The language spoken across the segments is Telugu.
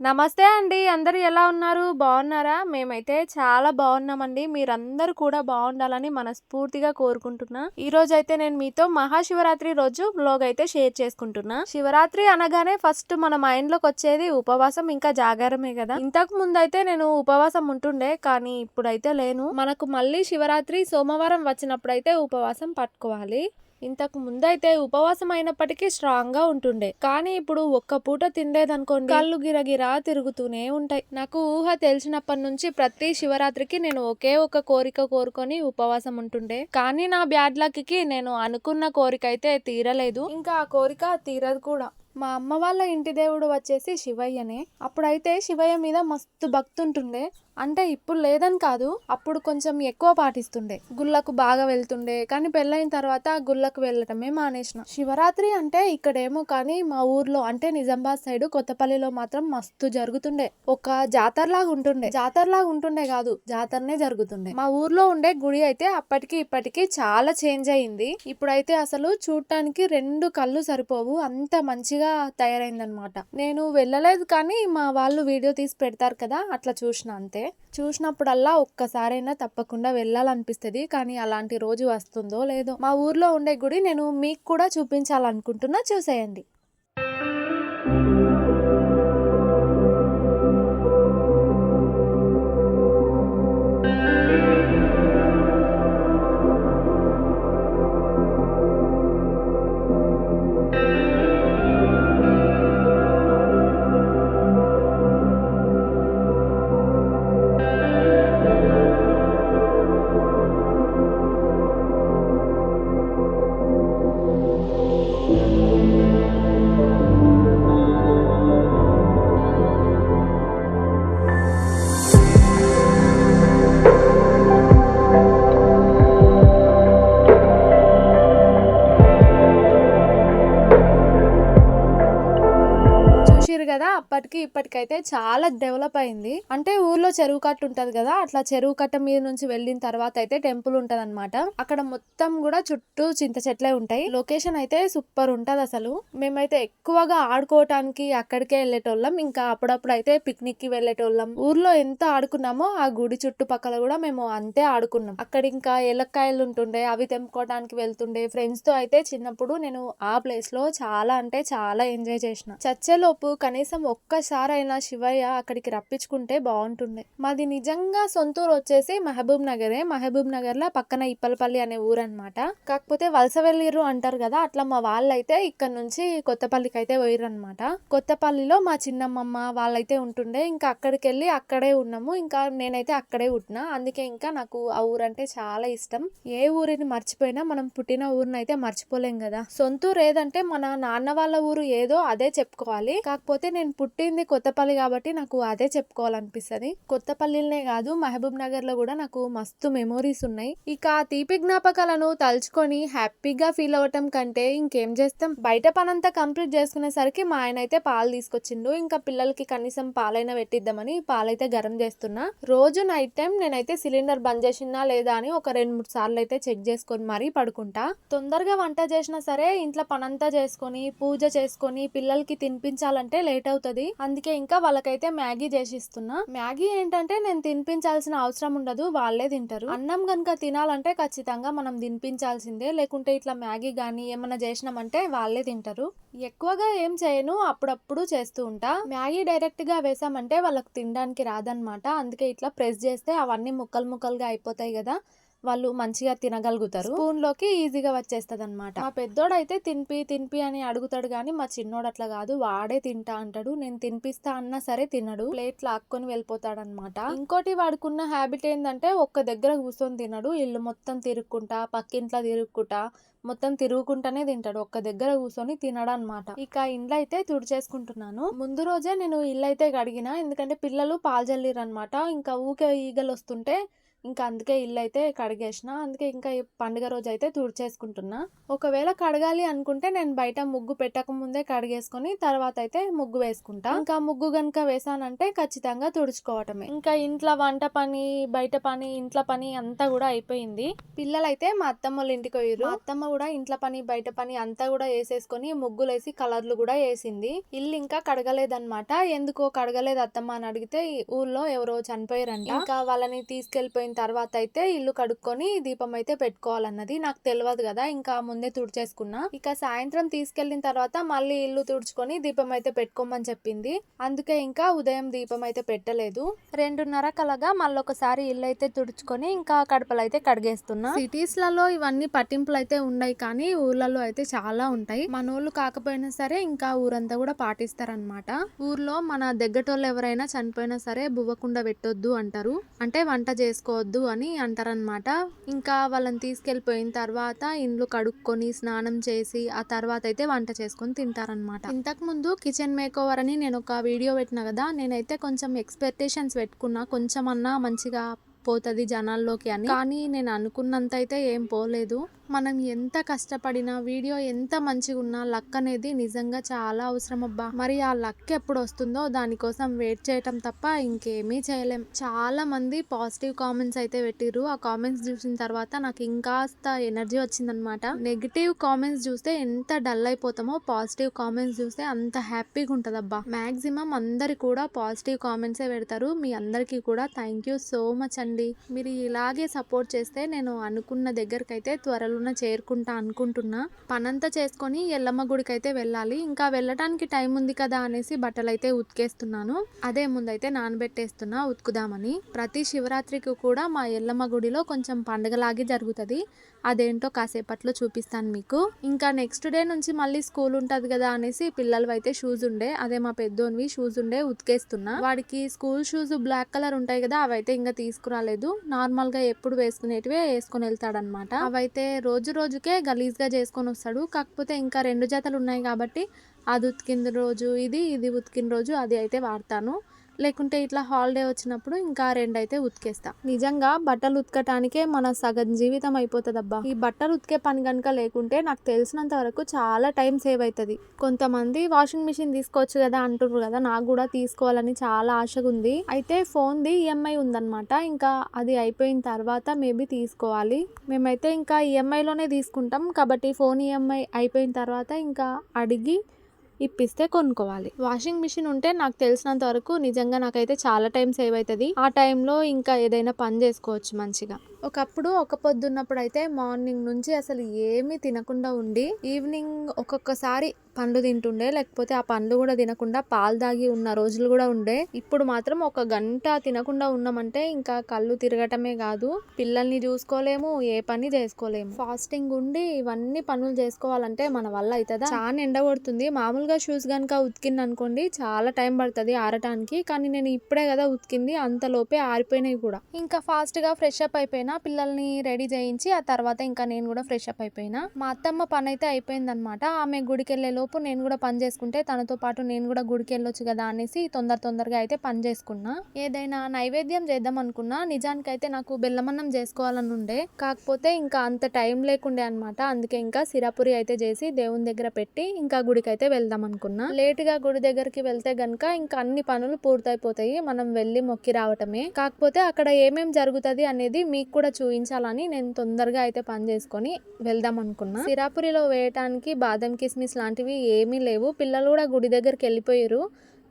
నమస్తే అండి. అందరూ ఎలా ఉన్నారు? బాగున్నారా? మేమైతే చాలా బాగున్నామండి. మీరందరూ కూడా బాగుండాలని మనస్ఫూర్తిగా కోరుకుంటున్నా. ఈ రోజు అయితే నేను మీతో మహాశివరాత్రి రోజు బ్లాగ్ అయితే షేర్ చేసుకుంటున్నా. శివరాత్రి అనగానే ఫస్ట్ మన మైండ్లోకి వచ్చేది ఉపవాసం ఇంకా జాగారమే కదా. ఇంతకు ముందు అయితే నేను ఉపవాసం ఉంటుండే కానీ ఇప్పుడైతే లేను. మనకు మళ్ళీ శివరాత్రి సోమవారం వచ్చినప్పుడు అయితే ఉపవాసం పట్టుకోవాలి. ఇంతకు ముందైతే ఉపవాసం అయినప్పటికీ స్ట్రాంగ్గా ఉంటుండే. కానీ ఇప్పుడు ఒక్క పూట తినలేదనుకోండి కళ్ళు గిరగిరా తిరుగుతూనే ఉంటాయి. నాకు ఊహ తెలిసినప్పటి నుంచి ప్రతి శివరాత్రికి నేను ఒకే ఒక కోరిక కోరుకొని ఉపవాసం ఉంటుండే. కానీ నా బ్యాడ్ లక్కి నేను అనుకున్న కోరిక అయితే తీరలేదు. ఇంకా ఆ కోరిక తీరదు కూడా. మా అమ్మ వాళ్ళ ఇంటి దేవుడు వచ్చేసి శివయ్యనే. అప్పుడైతే శివయ్య మీద మస్తు భక్తి ఉంటుండే అంటే ఇప్పుడు లేదని కాదు అప్పుడు కొంచెం ఎక్కువ పాటిస్తుండే. గుళ్ళకు బాగా వెళ్తుండే కానీ పెళ్ళైన తర్వాత గుళ్ళకు వెళ్ళటమే మానేసిన. శివరాత్రి అంటే ఇక్కడేమో కానీ మా ఊర్లో అంటే నిజామాబాద్ సైడ్ కొత్తపల్లిలో మాత్రం మస్తు జరుగుతుండే. ఒక జాతరలాగా ఉంటుండే. జాతరలాగా ఉంటుండే కాదు జాతరనే జరుగుతుండే. మా ఊర్లో ఉండే గుడి అయితే అప్పటికి ఇప్పటికి చాలా చేంజ్ అయింది. ఇప్పుడైతే అసలు చూడటానికి రెండు కళ్ళు సరిపోవు. అంత మంచిగా తయారైందనమాట. నేను వెళ్ళలేదు కానీ మా వాళ్ళు వీడియో తీసి పెడతారు కదా అట్లా చూసిన అంతే. చూసినప్పుడల్లా ఒక్కసారైనా తప్పకుండా వెళ్ళాలనిపిస్తుంది కానీ అలాంటి రోజు వస్తుందో లేదో. మా ఊర్లో ఉండే గుడి నేను మీకు కూడా చూపించాలనుకుంటున్నా చూసేయండి. అప్పటికి ఇప్పటికైతే చాలా డెవలప్ అయింది. అంటే ఊర్లో చెరువు కట్ట ఉంటది కదా అట్లా చెరువు కట్ట మీద నుంచి వెళ్ళిన తర్వాత అయితే టెంపుల్ ఉంటది అనమాట అక్కడ మొత్తం కూడా చుట్టూ చింత చెట్లే ఉంటాయి. లొకేషన్ అయితే సూపర్ ఉంటది అసలు. మేమైతే ఎక్కువగా ఆడుకోవటానికి అక్కడికే వెళ్ళేటోళ్ళం. ఇంకా అప్పుడప్పుడు అయితే పిక్నిక్కి వెళ్ళేటోళ్ళం. ఊర్లో ఎంత ఆడుకున్నామో ఆ గుడి చుట్టుపక్కల కూడా మేము అంతే ఆడుకున్నాం. అక్కడ ఇంకా ఎలక్కాయలు ఉంటుండే అవి తెంపుకోవడానికి వెళ్తుండే. ఫ్రెండ్స్తో అయితే చిన్నప్పుడు నేను ఆ ప్లేస్లో చాలా అంటే చాలా ఎంజాయ్ చేసిన. చచ్చేలోపు కనీసం ఒక్కసారైనా శివయ్య అక్కడికి రప్పించుకుంటే బాగుంటుండే. మాది నిజంగా సొంతూరు వచ్చేసి మహబూబ్ నగరే. మహబూబ్ నగర్లో పక్కన ఇప్పలపల్లి అనే ఊరు అనమాట కాకపోతే వలస వెళ్ళిర్రు అంటారు కదా అట్లా మా వాళ్ళైతే ఇక్కడ నుంచి కొత్తపల్లికి అయితే పోయిర్రు అనమాట కొత్తపల్లిలో మా చిన్నమ్మమ్మ వాళ్ళైతే ఉంటుండే. ఇంకా అక్కడికి వెళ్ళి అక్కడే ఉన్నాము. ఇంకా నేనైతే అక్కడే ఉంటున్నా అందుకే ఇంకా నాకు ఆ ఊరు అంటే చాలా ఇష్టం. ఏ ఊరిని మర్చిపోయినా మనం పుట్టిన ఊరిని అయితే మర్చిపోలేం కదా. సొంతూరు ఏదంటే మన నాన్న వాళ్ళ ఊరు ఏదో అదే చెప్పుకోవాలి. కాకపోతే నేను పుట్టింది కొత్తపల్లి కాబట్టి నాకు అదే చెప్పుకోవాలనిపిస్తుంది. కొత్తపల్లినే కాదు మహబూబ్ నగర్లో కూడా నాకు మస్తు మెమోరీస్ ఉన్నాయి. ఇక ఆ తీపి జ్ఞాపకాలను తలుచుకొని హ్యాపీగా ఫీల్ అవ్వటం కంటే ఇంకేం చేస్తాం? బయట పనంతా కంప్లీట్ చేసుకునేసరికి మా ఆయన అయితే పాలు తీసుకొచ్చిండు. ఇంకా పిల్లలకి కనీసం పాలైనా పెట్టిద్దామని పాలైతే గరం చేస్తున్నా. రోజు నైట్ టైం నేనైతే సిలిండర్ బంద్ చేసినా లేదా అని ఒక రెండు మూడు సార్లు అయితే చెక్ చేసుకొని మరీ పడుకుంటా. తొందరగా వంట చేసినా సరే ఇంట్లో పనంతా చేసుకొని పూజ చేసుకొని పిల్లలకి తినిపించాలంటే లేట్ అవుతుంది. అందుకే ఇంకా వాళ్ళకైతే మ్యాగీ చేసి ఇస్తున్నా మ్యాగీ ఏంటంటే నేను తినిపించాల్సిన అవసరం ఉండదు వాళ్ళే తింటారు. అన్నం కనుక తినాలంటే ఖచ్చితంగా మనం తినిపించాల్సిందే. లేకుంటే ఇట్లా మ్యాగీ గానీ ఏమన్నా చేసినామంటే వాళ్ళే తింటారు. ఎక్కువగా ఏం చేయను అప్పుడప్పుడు చేస్తూ ఉంటా. మ్యాగీ డైరెక్ట్గా వేసామంటే వాళ్ళకి తినడానికి రాదనమాట అందుకే ఇట్లా ప్రెస్ చేస్తే అవన్నీ ముక్కలు ముక్కలుగా అయిపోతాయి కదా. వాళ్ళు మంచిగా తినగలుగుతారు. స్పూన్లోకి ఈజీగా వచ్చేస్తది అనమాట మా పెద్దోడు అయితే తినిపి తినిపి అని అడుగుతాడు కానీ మా చిన్నోడు అట్లా కాదు. వాడే తింటా అంటాడు. నేను తినిపిస్తా అన్నా సరే తినడు. ప్లేట్ లాక్కొని వెళ్ళిపోతాడు అనమాట ఇంకోటి వాడుకున్న హ్యాబిట్ ఏంటంటే ఒక్క దగ్గర కూర్చొని తినడు. ఇల్లు మొత్తం తిరుక్కుంటా పక్కింట్లో తిరుక్కుంటా మొత్తం తిరుగుకుంటానే తింటాడు. ఒక్క దగ్గర కూర్చొని తినడు అనమాట ఇక ఇండ్లు అయితే తుడిచేసుకుంటున్నాను. ముందు రోజే నేను ఇల్లు అయితే కడిగిన ఎందుకంటే పిల్లలు పాలు చల్లిరు అనమాట ఇంకా ఊకే ఈగలు వస్తుంటే ఇంకా అందుకే ఇల్లు అయితే కడిగేసిన. అందుకే ఇంకా ఈ పండుగ రోజు అయితే తుడిచేసుకుంటున్నా. ఒకవేళ కడగాలి అనుకుంటే నేను బయట ముగ్గు పెట్టక ముందే కడిగేసుకొని తర్వాత అయితే ముగ్గు వేసుకుంటా. ఇంకా ముగ్గు గనుక వేసానంటే ఖచ్చితంగా తుడుచుకోవటమే. ఇంకా ఇంట్లో వంట పని బయట పని ఇంట్లో పని అంతా కూడా అయిపోయింది. పిల్లలైతే మా అత్తమ్మ వాళ్ళ ఇంటికి పోయారు అత్తమ్మ కూడా ఇంట్లో పని బయట పని అంతా కూడా వేసేసుకొని ముగ్గులు వేసి కలర్లు కూడా వేసింది. ఇల్లు ఇంకా కడగలేదన్నమాట. ఎందుకో కడగలేదు అత్తమ్మ అని అడిగితే ఊర్లో ఎవరో చనిపోయారంట. ఇంకా వాళ్ళని తీసుకెళ్ళిపోయిన తర్వాత అయితే ఇల్లు కడుక్కొని దీపం అయితే పెట్టుకోవాలన్నది నాకు తెలియదు కదా ఇంకా ముందే తుడిచేసుకున్నా. ఇక సాయంత్రం తీసుకెళ్ళిన తర్వాత మళ్ళీ ఇల్లు తుడుచుకొని దీపం అయితే పెట్టుకోమని చెప్పింది. అందుకే ఇంకా ఉదయం దీపం అయితే పెట్టలేదు. రెండున్నర కలగా మళ్ళీ ఒకసారి ఇల్లు అయితే తుడుచుకొని ఇంకా కడపలు అయితే కడిగేస్తున్నా. సిటీస్లలో ఇవన్నీ పట్టింపులు అయితే ఉన్నాయి కానీ ఊర్లలో అయితే చాలా ఉంటాయి. మనోళ్ళు కాకపోయినా సరే ఇంకా ఊరంతా కూడా పాటిస్తారనమాట ఊర్లో మన దగ్గటోళ్ళు ఎవరైనా చనిపోయినా సరే బువ్వకుండా పెట్టొద్దు అంటారు. అంటే వంట వద్దు అని అంటారనమాట ఇంకా వాళ్ళని తీసుకెళ్ళిపోయిన తర్వాత ఇండ్లు కడుక్కొని స్నానం చేసి ఆ తర్వాత అయితే వంట చేసుకొని తింటారనమాట ఇంతకు ముందు కిచెన్ మేక్ ఓవర్ అని నేను ఒక వీడియో పెట్టిన కదా నేనైతే కొంచెం ఎక్స్పెక్టేషన్స్ పెట్టుకున్నా కొంచెం అన్నా మంచిగా పోతుంది జనాల్లోకి అని. కానీ నేను అనుకున్నంత అయితే ఏం పోలేదు. మనం ఎంత కష్టపడినా వీడియో ఎంత మంచిగా ఉన్నా లక్ అనేది నిజంగా చాలా అవసరం అబ్బా. మరి ఆ లక్ ఎప్పుడు వస్తుందో దానికోసం వెయిట్ చేయటం తప్ప ఇంకేమీ చేయలేం. చాలా మంది పాజిటివ్ కామెంట్స్ అయితే పెట్టిర్రు. ఆ కామెంట్స్ చూసిన తర్వాత నాకు ఇంకాస్త ఎనర్జీ వచ్చిందనమాట. నెగిటివ్ కామెంట్స్ చూస్తే ఎంత డల్ అయిపోతామో పాజిటివ్ కామెంట్స్ చూస్తే అంత హ్యాపీగా ఉంటుంది అబ్బా మాక్సిమం అందరు కూడా పాజిటివ్ కామెంట్సే పెడతారు. మీ అందరికీ కూడా థ్యాంక్ యూ సో మచ్ అండి. మీరు ఇలాగే సపోర్ట్ చేస్తే నేను అనుకున్న దగ్గరికి అయితే త్వరలోనే చేరుకుంటా అనుకుంటున్నా పనంతా చేసుకొని ఎల్లమ్మ గుడికి అయితే వెళ్ళాలి. ఇంకా వెళ్ళటానికి టైం ఉంది కదా అనేసి బట్టలు అయితే ఉతికేస్తున్నాను. అదే ముందైతే నానబెట్టేస్తున్నా ఉతుకుదామని. ప్రతి శివరాత్రికి కూడా మా ఎల్లమ్మ గుడిలో కొంచెం పండగలాగే జరుగుతుంది. అదేంటో కాసేపట్లో చూపిస్తాను మీకు. ఇంకా నెక్స్ట్ డే నుంచి మళ్ళీ స్కూల్ ఉంటుంది కదా అనేసి పిల్లలు అయితే షూస్ ఉండే. అదే మా పెద్దోనివి షూస్ ఉండే ఉతికేస్తున్నా. వాడికి స్కూల్ షూస్ బ్లాక్ కలర్ ఉంటాయి కదా అవైతే ఇంకా తీసుకురాలేదు. నార్మల్గా ఎప్పుడు వేసుకునేటివే వేసుకొని వెళ్తాడనమాట అవైతే రోజు రోజుకే గలీజ్గా చేసుకొని వస్తాడు. కాకపోతే ఇంకా రెండు జతలు ఉన్నాయి కాబట్టి అది ఉతికిన రోజు ఇది ఇది ఉతికిన రోజు అది అయితే వాడతాను. లేకుంటే ఇట్లా హాలిడే వచ్చినప్పుడు ఇంకా రెండు అయితే ఉతికేస్తా. నిజంగా బట్టలు ఉతకటానికే మన సగం జీవితం అయిపోతుంది అబ్బా ఈ బట్టలు ఉతికే పని కనుక లేకుంటే నాకు తెలిసినంత వరకు చాలా టైం సేవ్ అవుతుంది కొంతమంది వాషింగ్ మిషన్ తీసుకోవచ్చు కదా అంటున్నారు కదా నాకు కూడా తీసుకోవాలని చాలా ఆశగా ఉంది అయితే ఫోన్ది ఈఎంఐ ఉందన్నమాట. ఇంకా అది అయిపోయిన తర్వాత మేబీ తీసుకోవాలి. మేమైతే ఇంకా ఈఎంఐలోనే తీసుకుంటాం కాబట్టి ఫోన్ ఈఎంఐ అయిపోయిన తర్వాత ఇంకా అడిగి ఇప్పిస్తే కొనుక్కోవాలి. వాషింగ్ మిషన్ ఉంటే నాకు తెలిసినంత వరకు నిజంగా నాకైతే చాలా టైం సేవ్ అవుతుంది ఆ టైంలో ఇంకా ఏదైనా పని చేసుకోవచ్చు మంచిగా. ఒకప్పుడు ఒక పొద్దున్నప్పుడు అయితే మార్నింగ్ నుంచి అసలు ఏమీ తినకుండా ఉండి ఈవినింగ్ ఒక్కొక్కసారి పండ్లు తింటుండే. లేకపోతే ఆ పండ్లు కూడా తినకుండా పాలు తాగి ఉన్న రోజులు కూడా ఉండే. ఇప్పుడు మాత్రం ఒక గంట తినకుండా ఉన్నామంటే ఇంకా కళ్ళు తిరగటమే కాదు. పిల్లల్ని చూసుకోలేము ఏ పని చేసుకోలేము. ఫాస్టింగ్ ఉండి ఇవన్నీ పనులు చేసుకోవాలంటే మన వల్ల అవుతుందా చాలా ఎండ కొడుతుంది. మామూలుగా షూస్ కనుక ఉతికింది అనుకోండి చాలా టైం పడుతుంది ఆరటానికి. కానీ నేను ఇప్పుడే కదా ఉతికింది అంతలోపే ఆరిపోయినాయి కూడా. ఇంకా ఫాస్ట్గా ఫ్రెష్ అప్ అయిపోయినా పిల్లల్ని రెడీ చేయించి ఆ తర్వాత ఇంకా నేను కూడా ఫ్రెష్ అప్ అయిపోయినా. మా అత్తమ్మ పని అయితే అయిపోయింది అనమాట ఆమె గుడికి వెళ్ళే లోపు నేను కూడా పని చేసుకుంటే తనతో పాటు నేను కూడా గుడికి వెళ్ళొచ్చు కదా అనేసి తొందర తొందరగా అయితే పని చేసుకున్నా. ఏదైనా నైవేద్యం చేద్దాం అనుకున్నా నిజానికైతే నాకు బెల్లమన్నం చేసుకోవాలని ఉండే. కాకపోతే ఇంకా అంత టైం లేకుండే అనమాట అందుకే ఇంకా సిరాపురి అయితే చేసి దేవుని దగ్గర పెట్టి ఇంకా గుడికి అయితే వెళ్దాం అనుకున్నా. లేట్గా గుడి దగ్గరికి వెళ్తే గనక ఇంకా అన్ని పనులు పూర్తయిపోతాయి. మనం వెళ్ళి మొక్కి రావటమే. కాకపోతే అక్కడ ఏమేం జరుగుతుంది అనేది మీకు కూడా చూపించాలని నేను తొందరగా అయితే పని చేసుకొని వెళ్దాం అనుకున్నా. సిరాపురిలో వేయటానికి బాదం కిస్మిస్ లాంటివి ఏమీ లేవు. పిల్లలు కూడా గుడి దగ్గరికి వెళ్ళిపోయారు.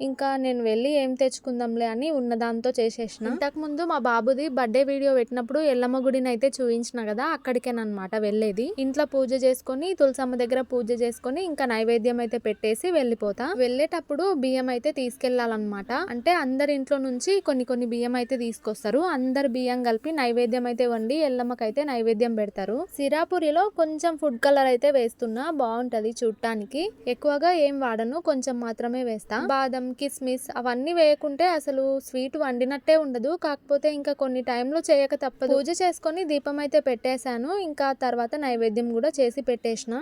ఇంకా నేను వెళ్ళి ఏం తెచ్చుకుందాంలే అని ఉన్న దాంతో చేసేసిన. ఇంతకు ముందు మా బాబుది బర్త్డే వీడియో పెట్టినప్పుడు ఎల్లమ్మ గుడిని అయితే చూపించిన కదా అక్కడికేనమాట వెళ్ళేది. ఇంట్లో పూజ చేసుకొని తులసమ్మ దగ్గర పూజ చేసుకొని ఇంకా నైవేద్యం అయితే పెట్టేసి వెళ్ళిపోతా. వెళ్ళేటప్పుడు బియ్యం అయితే తీసుకెళ్ళాలన్నమాట అంటే అందరి ఇంట్లో నుంచి కొన్ని కొన్ని బియ్యం అయితే తీసుకొస్తారు. అందరు బియ్యం కలిపి నైవేద్యం అయితే వండి ఎల్లమ్మకైతే నైవేద్యం పెడతారు. సిరాపురిలో కొంచెం ఫుడ్ కలర్ అయితే వేస్తున్నా బాగుంటది చూడటానికి ఎక్కువగా ఏం వాడను కొంచెం మాత్రమే వేస్తా. బాదం కిస్మిస్ అవన్నీ వేయకుంటే అసలు స్వీట్ వండినట్టే ఉండదు. కాకపోతే ఇంకా కొన్ని టైంలో చేయక తప్పదు. పూజ చేసుకొని దీపం అయితే పెట్టేశాను. ఇంకా తర్వాత నైవేద్యం కూడా చేసి పెట్టేసిన.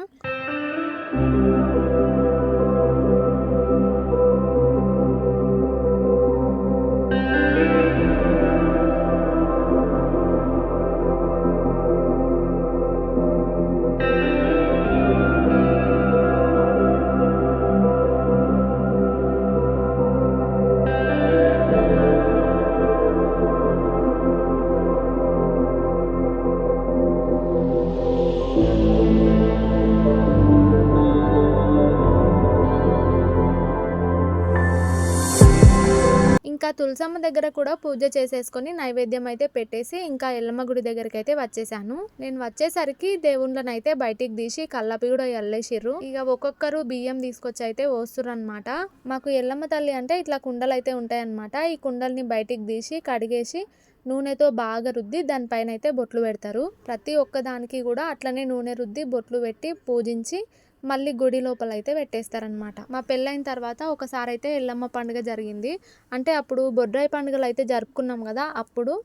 తులసమ్మ దగ్గర కూడా పూజ చేసేసుకొని నైవేద్యం అయితే పెట్టేసి ఇంకా ఎల్లమ్మ గుడి దగ్గరికి అయితే వచ్చేసాను. నేను వచ్చేసరికి దేవుళ్ళని అయితే బయటికి తీసి కళ్ళపి కూడా ఎల్లేసిర్రు ఇక ఒక్కొక్కరు బియ్యం తీసుకొచ్చి అయితే పోస్తుర్రు అనమాట మాకు ఎల్లమ్మ తల్లి అంటే ఇట్లా కుండలు అయితే ఉంటాయన్నమాట. ఈ కుండల్ని బయటికి తీసి కడిగేసి నూనెతో బాగా రుద్ది దానిపైన అయితే బొట్లు పెడతారు. ప్రతి ఒక్క దానికి కూడా అట్లనే నూనె రుద్ది బొట్లు పెట్టి పూజించి మళ్ళీ గుడి లోపల అయితే పెట్టేస్తారనమాట మా పెళ్ళైన తర్వాత ఒకసారి అయితే ఎల్లమ్మ పండుగ జరిగింది. అంటే అప్పుడు బొడ్రాయి పండుగలు అయితే జరుపుకున్నాం కదా అప్పుడు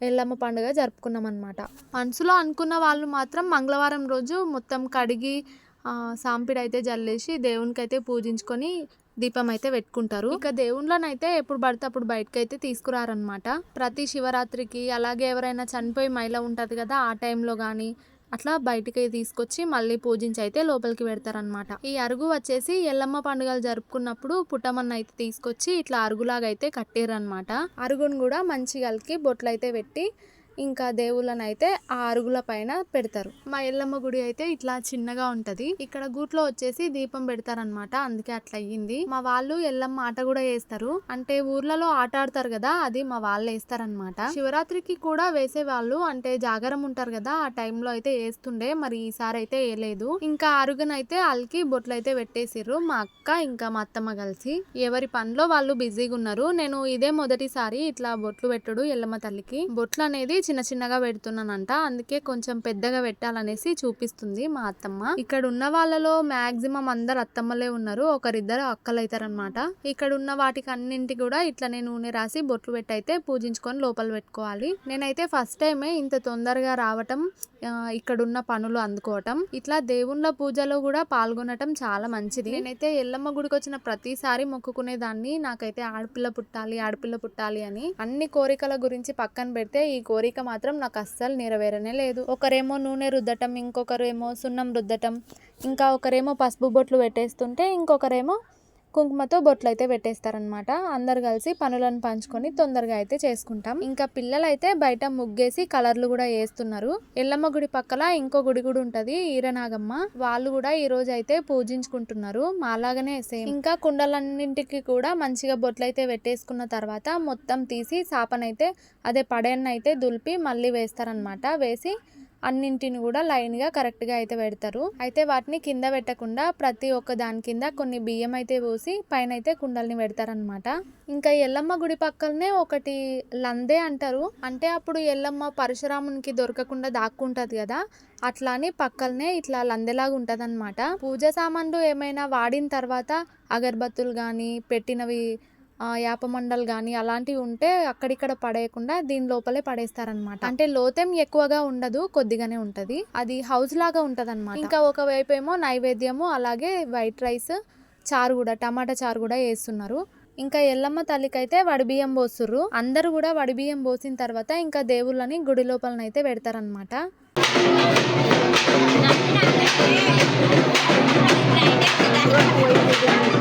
ఎల్లమ్మ పండుగ జరుపుకున్నాం అనమాట మనసులో అనుకున్న వాళ్ళు మాత్రం మంగళవారం రోజు మొత్తం కడిగి సాంపిడి అయితే జల్లేసి దేవునికి అయితే పూజించుకొని దీపం అయితే పెట్టుకుంటారు. ఇక దేవుళ్ళనైతే ఎప్పుడు పడితే అప్పుడు బయటకు అయితే తీసుకురారనమాట ప్రతి శివరాత్రికి అలాగే ఎవరైనా చనిపోయి మైల ఉంటుంది కదా ఆ టైంలో కానీ అట్లా బయటికి తీసుకొచ్చి మళ్ళీ పూజించి అయితే లోపలికి పెడతారనమాట ఈ అరుగు వచ్చేసి ఎల్లమ్మ పండుగలు జరుపుకున్నప్పుడు పుట్టమన్న అయితే తీసుకొచ్చి ఇట్లా అరుగులాగా అయితే కట్టారనమాట అరుగును కూడా మంచి కలికి బొట్లు అయితే పెట్టి ఇంకా దేవుళ్ళని అయితే ఆ అరుగుల పైన పెడతారు. మా ఎల్లమ్మ గుడి అయితే ఇట్లా చిన్నగా ఉంటది. ఇక్కడ గూట్లో వచ్చేసి దీపం పెడతారనమాట అందుకే అట్లా అయ్యింది. మా వాళ్ళు ఎల్లమ్మ ఆట కూడా వేస్తారు అంటే ఊర్లలో ఆట ఆడతారు కదా అది మా వాళ్ళు వేస్తారనమాట శివరాత్రికి కూడా వేసే వాళ్ళు అంటే జాగరం ఉంటారు కదా ఆ టైంలో అయితే వేస్తుండే మరి ఈసారి అయితే వేయలేదు ఇంకా అరుగునైతే అల్కి బొట్లు అయితే పెట్టేసిర్రు మా అక్క ఇంకా మా అత్తమ్మ కలిసి. ఎవరి పనిలో వాళ్ళు బిజీగా ఉన్నారు నేను ఇదే మొదటిసారి ఇట్లా బొట్లు పెట్టడు ఎల్లమ్మ తల్లికి. బొట్లు అనేది చిన్న చిన్నగా పెడుతున్నానంట. అందుకే కొంచెం పెద్దగా పెట్టాలనేసి చూపిస్తుంది మా అత్తమ్మ. ఇక్కడ ఉన్న వాళ్ళలో మాక్సిమం అందరు అత్తమ్మలే ఉన్నారు. ఒకరిద్దరు అక్కలు అవుతారనమాట ఇక్కడ ఉన్న వాటికి అన్నింటి కూడా ఇట్లనే నూనె రాసి బొట్లు పెట్టి అయితే పూజించుకొని లోపల పెట్టుకోవాలి. నేనైతే ఫస్ట్ టైమే ఇంత తొందరగా రావటం ఇక్కడున్న ఇక్కడ ఉన్న పనులు అందుకోవటం. ఇట్లా దేవుళ్ళ పూజలో కూడా పాల్గొనటం చాలా మంచిది. నేనైతే ఎల్లమ్మ గుడికి వచ్చిన ప్రతిసారి మొక్కుకునే దాన్ని నాకైతే ఆడపిల్ల పుట్టాలి ఆడపిల్ల పుట్టాలి అని అన్ని కోరికల గురించి పక్కన పెడితే ఈ కోరిక మాత్రం నాకు అస్సలు నెరవేరనే లేదు. ఒకరేమో నూనె రుద్దటం ఇంకొకరేమో సున్నం రుద్దటం ఇంకా ఒకరేమో పసుపు బొట్లు పెట్టేస్తుంటే ఇంకొకరేమో కుంకుమతో బొట్లు అయితే పెట్టేస్తారనమాట అందరు కలిసి పనులను పంచుకొని తొందరగా అయితే చేసుకుంటాం. ఇంకా పిల్లలైతే బయట ముగ్గేసి కలర్లు కూడా వేస్తున్నారు ఎల్లమ్మ గుడి పక్కల ఇంకో గుడి కూడా ఉంటది ఈరనాగమ్మ. వాళ్ళు కూడా ఈ రోజు అయితే పూజించుకుంటున్నారు. మాలాగానే సేమ్. ఇంకా కుండలన్నింటికి కూడా మంచిగా బొట్లు అయితే పెట్టేసుకున్న తర్వాత మొత్తం తీసి సాపనైతే అదే పడేన్నైతే దులిపి మళ్ళీ వేస్తారనమాట వేసి అన్నింటిని కూడా లైన్గా కరెక్ట్గా అయితే పెడతారు. అయితే వాటిని కింద పెట్టకుండా ప్రతి ఒక్క దాని కింద కొన్ని బియ్యం అయితే పోసి పైన అయితే కుండల్ని పెడతారనమాట ఇంకా ఎల్లమ్మ గుడి పక్కనే ఒకటి లందే అంటారు. అంటే అప్పుడు ఎల్లమ్మ పరశురామునికి దొరకకుండా దాక్కుంటుంది కదా అట్లా అని పక్కనే ఇట్లా లందెలాగా ఉంటుంది అనమాట పూజ సామాన్లు ఏమైనా వాడిన తర్వాత అగరబత్తులు కానీ పెట్టినవి యాపమండల్ కానీ అలాంటివి ఉంటే అక్కడిక్కడ పడేయకుండా దీని లోపలే పడేస్తారనమాట అంటే లోతెం ఎక్కువగా ఉండదు కొద్దిగానే ఉంటుంది. అది హౌస్ లాగా ఉంటుంది అనమాట ఇంకా ఒకవైపు ఏమో నైవేద్యము అలాగే వైట్ రైస్ చారు కూడా టమాటా చారు కూడా వేస్తున్నారు. ఇంకా ఎల్లమ్మ తల్లికైతే వడిబియ్యం పోస్తుర్రు. అందరూ కూడా వడిబియ్యం పోసిన తర్వాత ఇంకా దేవుళ్ళని గుడి లోపలనైతే పెడతారనమాట ఏం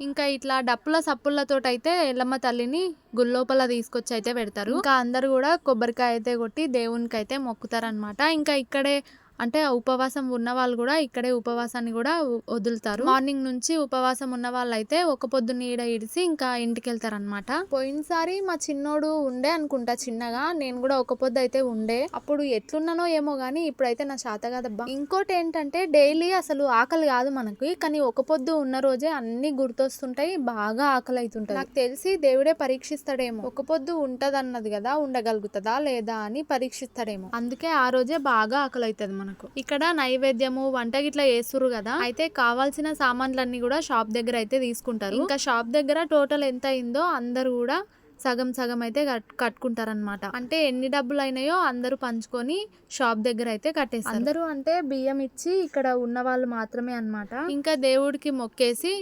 ఇంకా ఇట్లా డప్పుల సప్పులతో అయితే ఎల్లమ్మ తల్లిని గుల్లోపల తీసుకొచ్చి అయితే పెడతారు. ఇంకా అందరు కూడా కొబ్బరికాయ అయితే కొట్టి దేవునికి అయితే మొక్కుతారనమాట ఇంకా ఇక్కడే అంటే ఉపవాసం ఉన్న వాళ్ళు కూడా ఇక్కడే ఉపవాసాన్ని కూడా వదులుతారు. మార్నింగ్ నుంచి ఉపవాసం ఉన్న వాళ్ళు అయితే ఒక పొద్దు నీడ ఇడిసి ఇంకా ఇంటికి వెళ్తారనమాట పోయినసారి మా చిన్నోడు ఉండే అనుకుంటా చిన్నగా నేను కూడా ఒక పొద్దు అయితే ఉండే. అప్పుడు ఎట్లున్నానో ఏమో గానీ ఇప్పుడైతే నా శాత కాదబ్బా ఇంకోటి ఏంటంటే డైలీ అసలు ఆకలి కాదు మనకి కానీ ఒక పొద్దు ఉన్న రోజే అన్ని గుర్తొస్తుంటాయి బాగా ఆకలి అవుతుంటది నాకు తెలిసి దేవుడే పరీక్షిస్తాడేమో. ఒక పొద్దు ఉంటదన్నది కదా ఉండగలుగుతుందా లేదా అని పరీక్షిస్తాడేమో. అందుకే ఆ రోజే బాగా ఆకలి అవుతుంది మనకు. ఇక్కడ నైవేద్యము వంట గిట్లా వేస్తురు కదా. అయితే కావాల్సిన సామాన్లన్నీ కూడా షాప్ దగ్గర అయితే తీసుకుంటారు. ఇంకా షాప్ దగ్గర టోటల్ ఎంత అయిందో అందరూ కూడా సగం సగం అయితే కట్ కట్టుకుంటారనమాట అంటే ఎన్ని డబ్బులు అయినాయో అందరూ పంచుకొని షాప్ దగ్గర అయితే కట్టేస్తారు. అందరూ అంటే బియ్యం ఇచ్చి ఇక్కడ ఉన్న వాళ్ళు మాత్రమే అన్నమాట. ఇంకా దేవుడికి మొక్కేసి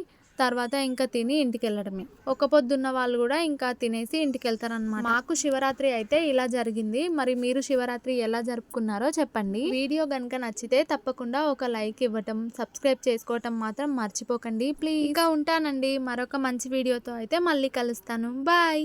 తర్వాత ఇంకా తిని ఇంటికి వెళ్ళడమే ఒక పొద్దున్న వాళ్ళు కూడా ఇంకా తినేసి ఇంటికి వెళ్తారనమాట మాకు శివరాత్రి అయితే ఇలా జరిగింది. మరి మీరు శివరాత్రి ఎలా జరుపుకున్నారో చెప్పండి. వీడియో కనుక నచ్చితే తప్పకుండా ఒక లైక్ ఇవ్వటం సబ్స్క్రైబ్ చేసుకోవటం మాత్రం మర్చిపోకండి. ప్లీజ్. ఇంకా ఉంటానండి. మరొక మంచి వీడియోతో అయితే మళ్ళీ కలుస్తాను. బాయ్.